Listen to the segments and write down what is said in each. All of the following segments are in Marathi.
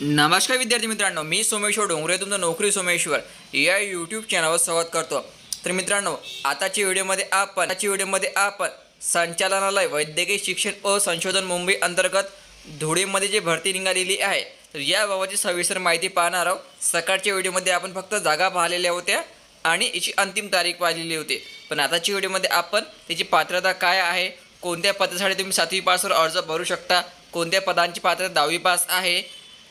नमस्कार विद्यार्थी मित्रांनो मी सोमेश्वर डोंगरे तुमचं नोकरी सोमेश्वर या यूट्यूब चॅनलवर संवाद करतो. तर मित्रांनो आताच्या व्हिडिओमध्ये आपण आताच्या व्हिडिओमध्ये आपण संचालनालय वैद्यकीय शिक्षण व संशोधन मुंबई अंतर्गत धुळेमध्ये जी भरती निघालेली आहे तर याबाबतची सविस्तर माहिती पाहणार आहोत. सकाळच्या व्हिडिओमध्ये आपण फक्त जागा पाहिलेल्या होत्या आणि याची अंतिम तारीख पाहिलेली होती. पण आताच्या व्हिडिओमध्ये आपण त्याची पात्रता काय आहे कोणत्या पदासाठी तुम्ही सातवी पासवर अर्ज भरू शकता कोणत्या पदांची पात्रता दहावी पास आहे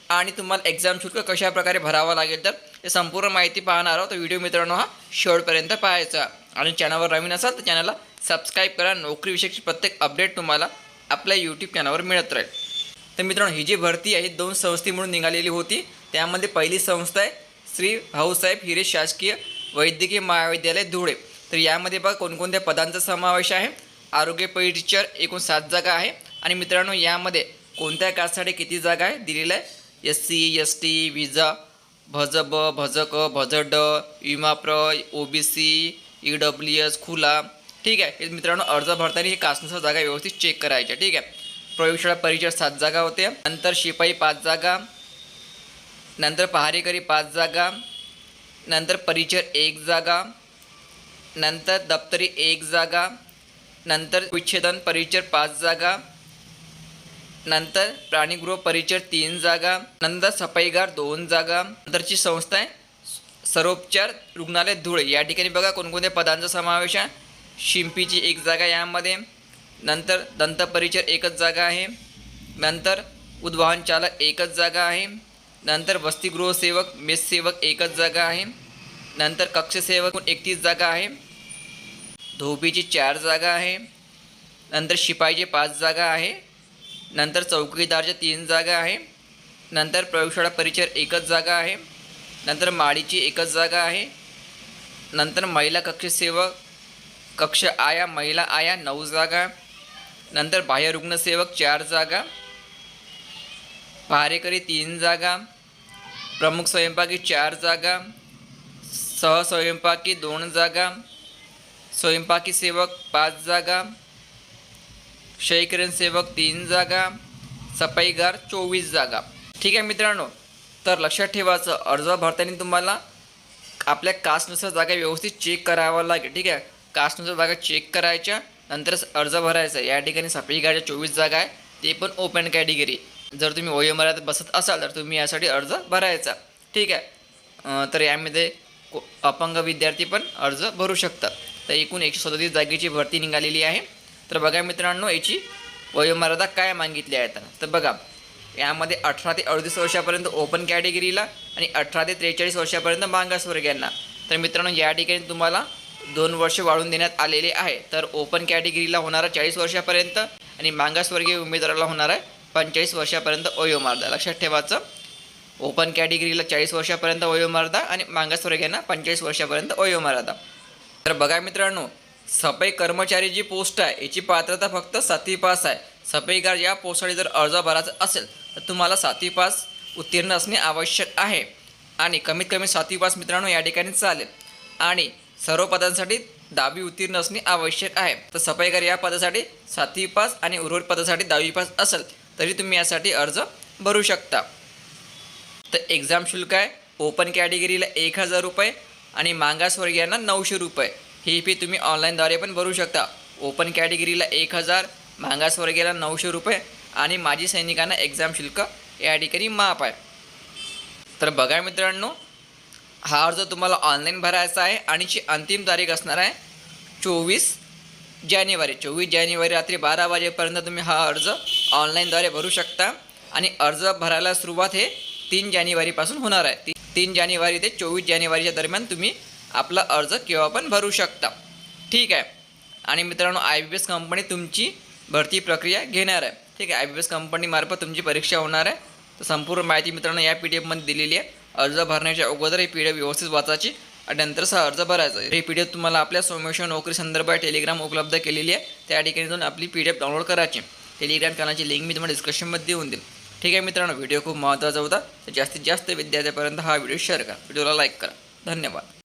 आणि तुम्हाला एक्झाम शुल्क कशा प्रकारे भरावं लागेल तर ते संपूर्ण माहिती पाहणार आहोत. तर व्हिडिओ मित्रांनो हा शेवटपर्यंत पाहायचा. आणि चॅनलवर नवीन असाल तर चॅनलला सबस्क्राईब करा. नोकरीविषयीची प्रत्येक अपडेट तुम्हाला आपल्या यूट्यूब चॅनलवर मिळत राहील. तर मित्रांनो ही जी भरती आहे दोन संस्थे म्हणून निघालेली होती. त्यामध्ये पहिली संस्था आहे श्री भाऊसाहेब हिरे शासकीय वैद्यकीय महाविद्यालय धुळे. तर यामध्ये बघा कोणकोणत्या पदांचा समावेश आहे. आरोग्य परिचर एकूण सात जागा आहे. आणि मित्रांनो यामध्ये कोणत्या कास्टसाठी किती जागा आहे दिलेलं आहे? एस सी एस टी विजा भजब भजक भजड विमाप्र O B C E W S खुला. ठीक आहे? मित्रांनो अर्ज भरताना ही कासनुसार जागा व्यवस्थित चेक करायच्या. ठीक आहे? प्रयोगशाळा परिचय सात जागा होत्या नंतर शिपाई पाच जागा. नंतर पहारेकरी पाच जागा. नंतर परिचर एक जागा. नंतर दप्तरी एक जागा. नंतर विच्छेदन परिचर पाच जागा. नंतर प्राणीगृह परिचर तीन जागा नंतर सफाईगार दोन जागा नंतरची संस्था आहे सर्वोपचार रुग्णालय धुळे. या ठिकाणी बघा कोणकोणत्या पदांचा समावेश आहे. शिंपीची एक जागा यामध्ये नंतर दंतपरिचर एकच जागा आहे नंतर उद्वाहन चालक एकच जागा आहे नंतर वसतिगृह सेवक मेस सेवक एकच जागा आहे नंतर कक्षसेवक एकतीस जागा आहे धोबीची चार जागा आहे नंतर शिपाईची पाच जागा आहे नंतर चौकीदारच्या तीन जागा आहे. नंतर प्रयोगशाळा परिचर एकच जागा आहे. नंतर माळीची एकच जागा आहे. नंतर महिला कक्षसेवक कक्ष आया महिला आया नऊ जागा. नंतर बाह्य रुग्णसेवक चार जागा. पहारेकरी तीन जागा. प्रमुख स्वयंपाकी चार जागा. सहस्वयंपाकी दोन जागा. स्वयंपाकी सेवक पाच जागा. क्षयकिरण सेवक तीन जागा सफाईगार चोवीस जागा. ठीक आहे मित्रांनो तर लक्षात ठेवायचं अर्ज भरताना तुम्हाला आपल्या कास्टनुसार जागा व्यवस्थित चेक करावा लागेल. ठीक आहे? कास्टनुसार जागा चेक करायच्या नंतरच अर्ज भरायचा. या ठिकाणी सफाईगारच्या चोवीस जागा आहे ते पण ओपन कॅटेगरी जर तुम्ही ओएमआरात बसत असाल तर तुम्ही यासाठी अर्ज भरायचा. ठीक आहे? तर यामध्ये को अपंग विद्यार्थी पण अर्ज भरू शकतात. तर एकूण एकशे सदतीस जागेची भरती निघालेली आहे. तर बघा मित्रांनो याची वयोमर्यादा काय मागितली आहे तर तर बघा यामध्ये अठरा ते अडतीस वर्षापर्यंत ओपन कॅटेगरीला आणि अठरा ते त्रेचाळीस वर्षापर्यंत मागासवर्गीयांना तर मित्रांनो या ठिकाणी तुम्हाला दोन वर्ष वाढून देण्यात आलेले आहे. तर ओपन कॅटेगरीला होणारा चाळीस वर्षापर्यंत आणि मागासवर्गीय उमेदवाराला होणार आहे पंचेचाळीस वर्षापर्यंत वयोमर्यादा. लक्षात ठेवायचं ओपन कॅटेगरीला चाळीस वर्षापर्यंत वयोमर्यादा आणि मागासवर्गीयांना पंचेचाळीस वर्षापर्यंत वयोमर्यादा. तर बघा मित्रांनो सफाई कर्मचारी जी पोस्ट आहे याची पात्रता फक्त सातवी पास आहे. सफाईगार या पोस्टसाठी जर अर्ज भरायचा असेल तर तुम्हाला सातवी पास उत्तीर्ण असणे आवश्यक आहे. आणि कमीत कमी सातवी पास मित्रांनो या ठिकाणी चालेल. आणि सर्व पदांसाठी दहावी उत्तीर्ण असणे आवश्यक आहे. तर सफाईगार या पदासाठी सातवी पास आणि उर्वरित पदासाठी दहावी पास असेल तरी तुम्ही यासाठी अर्ज भरू शकता. तर एक्झाम शुल्क आहे ओपन कॅटेगरीला एक हजार रुपये आणि मागासवर्गीयांना नऊशे रुपये. ही फी तुम्ही ऑनलाईनद्वारे पण भरू शकता. ओपन कॅटेगरीला एक हजार मागासवर्गीयाला नऊशे रुपये आणि माजी सैनिकांना एक्झाम शुल्क या ठिकाणी माफ आहे. तर बघा मित्रांनो हा अर्ज तुम्हाला ऑनलाईन भरायचा आहे आणि जी अंतिम तारीख असणार आहे चोवीस जानेवारी. चोवीस जानेवारी रात्री बारा वाजेपर्यंत तुम्ही हा अर्ज ऑनलाईनद्वारे भरू शकता आणि अर्ज भरायला सुरुवात हे तीन जानेवारीपासून होणार आहे. ती तीन जानेवारी ते चोवीस जानेवारीच्या दरम्यान तुम्ही आपला अर्ज केव्हा पण भरू शकता. ठीक आहे? आणि मित्रांनो आय बी एस कंपनी तुमची भरती प्रक्रिया घेणार आहे. ठीक आहे? आय बी एस कंपनीमार्फत तुमची परीक्षा होणार आहे. तर संपूर्ण माहिती मित्रांनो या पी डी एफमध्ये दिलेली आहे. अर्ज भरण्याच्या अगोदर ही पी डी एफ व्यवस्थित वाचायची आणि नंतरच हा अर्ज भरायचा. ही पी डी एफ तुम्हाला आपल्या सोमेश्वर नोकरी संदर्भात टेलिग्राम उपलब्ध केलेली आहे. त्या ठिकाणी जाऊन आपली पी डी एफ डाउनलोड करायची. टेलिग्राम चॅनलची लिंक मी तुम्हाला डिस्क्रिप्शनमध्ये देऊन देईल. ठीक आहे मित्रांनो? व्हिडिओ खूप महत्त्वाचा होता. तर जास्तीत जास्त विद्यार्थ्यापर्यंत हा व्हिडिओ शेअर करा. व्हिडिओला लाईक करा. धन्यवाद.